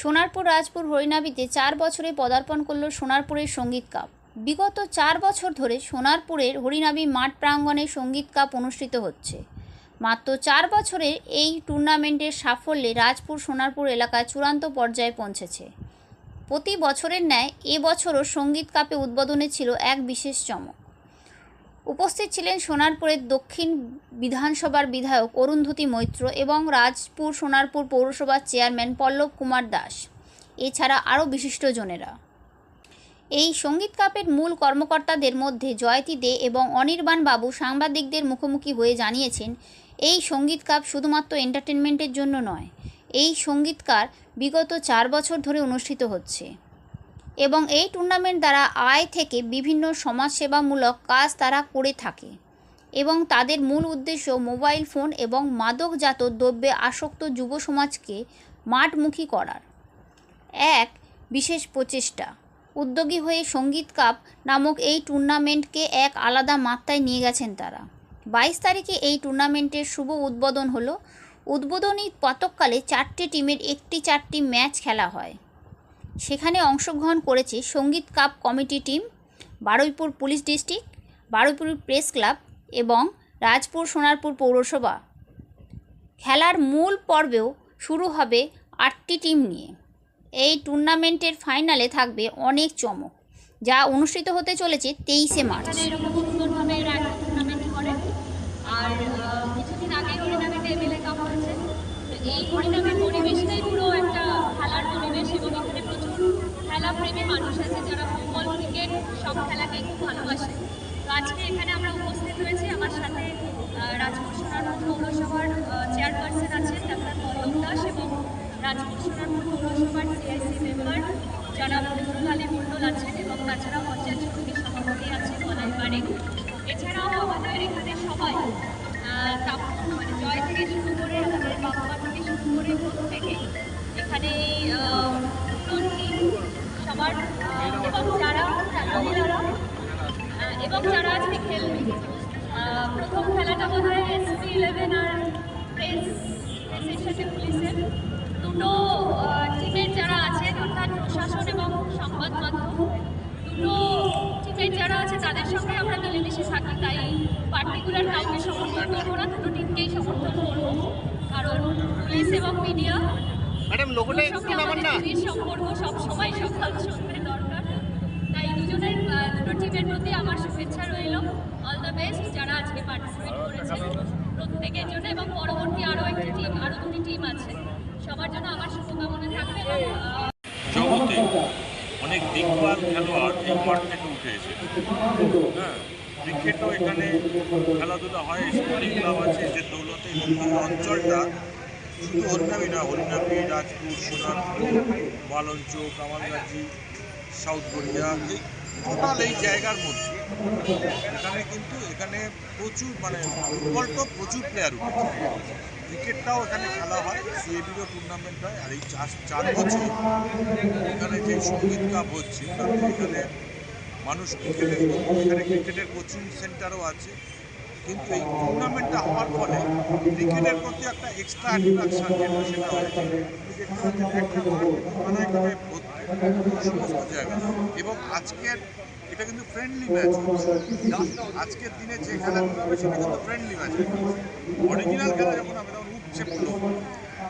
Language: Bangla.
সোনারপুর রাজপুর হরিনাবিতে চার বছরে পদার্পণ করল সোনারপুরের সংগীত কাপ। বিগত চার বছর ধরে সোনারপুরের হরিনাবি মাঠ প্রাঙ্গণে সংগীত কাপ অনুষ্ঠিত হচ্ছে। মাত্র চার বছরের এই টুর্নামেন্টের সাফল্যে রাজপুর সোনারপুর এলাকায় চূড়ান্ত পর্যায়ে পৌঁছেছে। প্রতি বছরের ন্যায় এবছরও সংগীত কাপে উদ্বোধনে ছিল এক বিশেষ চমক। উপস্থিত ছিলেন সোনারপুরের দক্ষিণ বিধানসভার বিধায়ক অরুন্ধতী মৈত্র এবং রাজপুর সোনারপুর পৌরসভার চেয়ারম্যান পল্লব কুমার দাস। এছাড়া আরও বিশিষ্টজনেরা এই সংগীত কাপের মূল কর্মকর্তাদের মধ্যে জয়তী দে এবং অনির্বাণ বাবু সাংবাদিকদের মুখোমুখি হয়ে জানিয়েছেন, এই সংগীত কাপ শুধুমাত্র এন্টারটেনমেন্টের জন্য নয়, এই সঙ্গীতকার বিগত চার বছর ধরে অনুষ্ঠিত হচ্ছে। এবং এই টুর্নামেন্ট দ্বারা আয় থেকে বিভিন্ন সমাজসেবামূলক কাজ তারা করে থাকে এবং তাদের মূল উদ্দেশ্য মোবাইল ফোন এবং মাদকজাত দ্রব্যে আসক্ত যুব সমাজকে মাঠমুখী করার। এক, বিশেষ প্রচেষ্টা। উদ্যোগী হয়ে সংগীত কাপ নামক এই টুর্নামেন্টকে এক আলাদা মাত্রায় নিয়ে গেছেন তারা। বাইশ তারিখে এই টুর্নামেন্টের শুভ উদ্বোধন হলো। উদ্বোধনী পতককালে চারটি টিমের একটি চারটি ম্যাচ খেলা হয়। সেখানে অংশগ্রহণ করেছে Sangeet cup committee team, Baruipur police district, Baruipur press club এবং রাজপুর সোনারপুর পৌরসভা। খেলার মূল পর্বেও শুরু হবে আটটি টিম নিয়ে। এই টুর্নামেন্টের ফাইনালে থাকবে অনেক চমক, যা অনুষ্ঠিত হতে চলেছে তেইশে মার্চ। আর কিছুদিন আগে হয়েছে। এই হরিনামের পরিবেশটাই পুরো একটা খেলার পরিবেশ এবং এখানে প্রচুর খেলা প্রেমী মানুষ আছে যারা ফুটবল, ক্রিকেট সব খেলাকে খুব ভালোবাসে। তো আজকে এখানে আমরা উপস্থিত হয়েছি। আমার সাথে রাজপুর সোনারপুর পৌরসভার চেয়ারপারসন আছেন ডাক্তার পল্লব দাস এবং রাজপুর সোনারপুর পৌরসভার সিআইসি মেম্বার যারা মধুরকালী মণ্ডল আছেন এবং তাছাড়া পঞ্চায়েত সমিতির সভাপতি আছে বলাই এছাড়াও আমাদের এখানে সবাই মানে জয় থেকে শুরু করে আমাদের বাবা থেকে শুরু করে প্রত্যেকে এবং যারা আজকে খেলবে প্রথম খেলাটা বোধ হয় এসপি ইলেভেন আর প্রেস সাথে পুলিশের দুটো টিমের যারা আছেন অর্থাৎ প্রশাসন এবং সংবাদ মাধ্যম দুটো টিমের যারা আছে তাদের সঙ্গে আমরা মিলেমিশে থাকি। তাই পার্টিকুলার কাউকে সমর্থন করব না দুটো টিমকেই সমর্থন করব। কারণ পুলিশ এবং মিডিয়া ম্যাডাম লোগোটা একটু সঙ্গে নামান না। সম্পর্ক সবসময় সকাল সন্ধ্যে দুজনের দুটো টিমের প্রতি আমার শুভেচ্ছা রইল। অল দ্য বেস্ট যারা আজকে পার্টিসিপেট করেছে প্রত্যেকের জন্য এবং পরবর্তী আরও একটি টিম আরও দুটি টিম আছে। সবার জন্য আমার শুভকামনা থাকবে জগতে অনেক দিকপাল খেলোয়াড় এই মাঠ থেকে উঠে এসেছে। হ্যাঁ ক্রিকেটও এখানে খেলাধুলা হয় স্পোর্টিং ক্লাব আছে, যে দৌলতে এবং অঞ্চলটা শুধু হরিনামি না Harinavi Rajpur Sonarpur Balancha Kamalgachhi south Korea total এই জায়গার মধ্যে। এখানে কিন্তু এখানে প্রচুর মানে ফুটবল তো প্রচুর প্লেয়ার উঠেছে। ক্রিকেটটাও এখানে খেলা হয় সিএবিরও টুর্নামেন্ট হয়, আর এই চার চার বছর এখানে যে সংগীত কাপ হচ্ছে এখানে মানুষ ক্রিকেটের এখানে ক্রিকেটের কোচিং সেন্টারও আছে। কিন্তু এই টুর্নামেন্টটা হওয়ার ফলে ক্রিকেটের প্রতি একটা এক্সট্রা অ্যাট্রাকশন যেটা সেটা হয়েছে। একটা সমস্ত জায়গা এবং আজকের এটা কিন্তু ফ্রেন্ডলি ম্যাচ আজকের দিনে যে খেলাগুলো হবে সেটা কিন্তু ফ্রেন্ডলি ম্যাচ অরিজিনাল খেলা যখন হবে তখন উপচে পড়ল